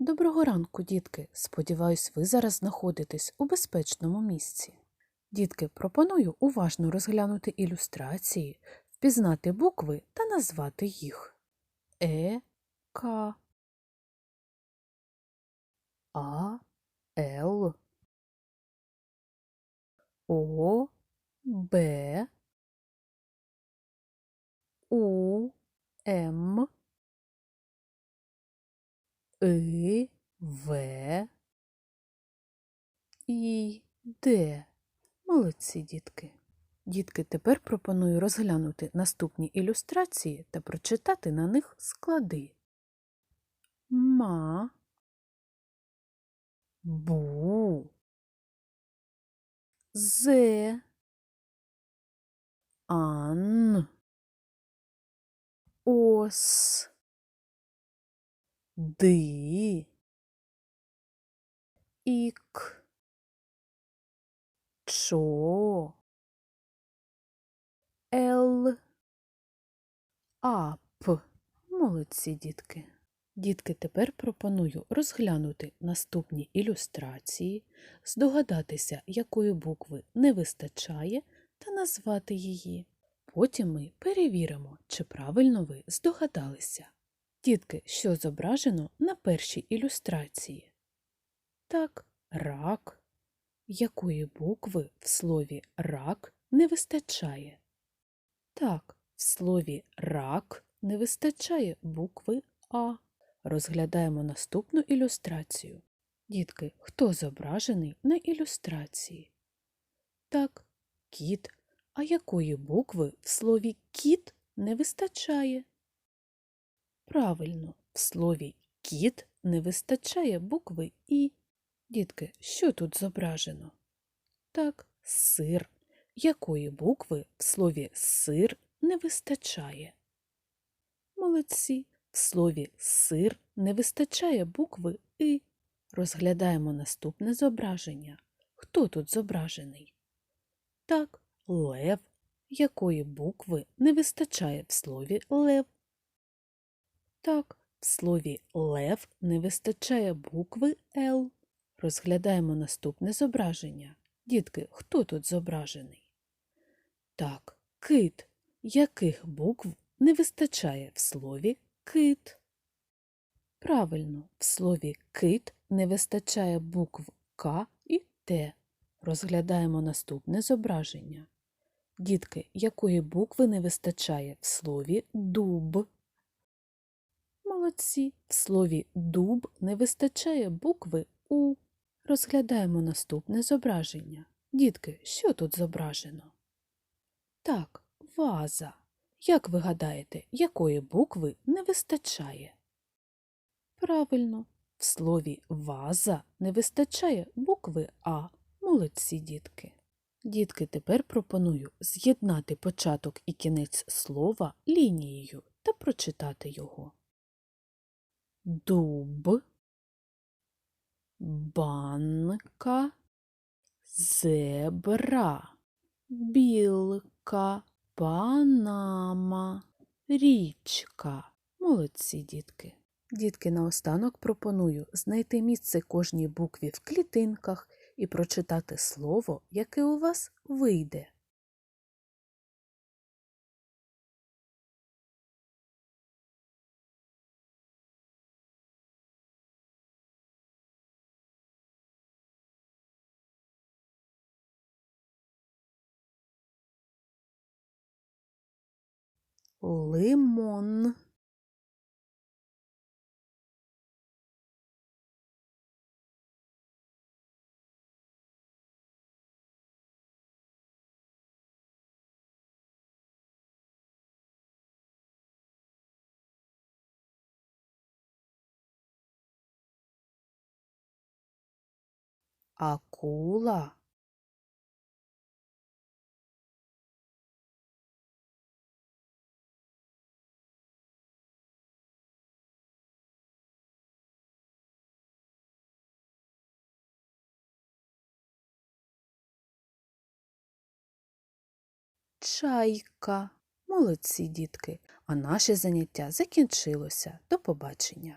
Доброго ранку, дітки. Сподіваюсь, ви зараз знаходитесь у безпечному місці. Дітки, пропоную уважно розглянути ілюстрації, впізнати букви та назвати їх. Е, К, А, Л, О, Б, У, М, И, В, І, Д. Молодці, дітки. Дітки, тепер пропоную розглянути наступні ілюстрації та прочитати на них склади. Ма, бу, зе, ан, ос, ди, ік, чо, ел, ап. Молодці, дітки. Дітки, тепер пропоную розглянути наступні ілюстрації, здогадатися, якої букви не вистачає, та назвати її. Потім ми перевіримо, чи правильно ви здогадалися. Дітки, що зображено на першій ілюстрації? Так, рак. Якої букви в слові рак не вистачає? Так, в слові рак не вистачає букви А. Розглядаємо наступну ілюстрацію. Дітки, хто зображений на ілюстрації? Так, кіт. А якої букви в слові кіт не вистачає? Правильно, в слові кіт не вистачає букви І. Дітки, що тут зображено? Так, сир. Якої букви в слові сир не вистачає? Молодці. В слові сир не вистачає букви И. Розглядаємо наступне зображення. Хто тут зображений? Так, лев. Якої букви не вистачає в слові лев? Так, в слові лев не вистачає букви Л. Розглядаємо наступне зображення. Дітки, хто тут зображений? Так, кит. Яких букв не вистачає в слові кит? Правильно, в слові кит не вистачає букв К і Т. Розглядаємо наступне зображення. Дітки, якої букви не вистачає в слові дуб? Молодці. В слові дуб не вистачає букви У. Розглядаємо наступне зображення. Дітки, що тут зображено? Так, ваза. Як ви гадаєте, якої букви не вистачає? Правильно, в слові ваза не вистачає букви А. Молодці, дітки. Дітки, тепер пропоную з'єднати початок і кінець слова лінією та прочитати його. Дуб, банка, зебра, білка, панама, річка. Молодці, дітки. Дітки, наостанок пропоную знайти місце кожній букві в клітинках і прочитати слово, яке у вас вийде. Лимон. Акула. Чайка. Молодці, дітки. А наше заняття закінчилося. До побачення.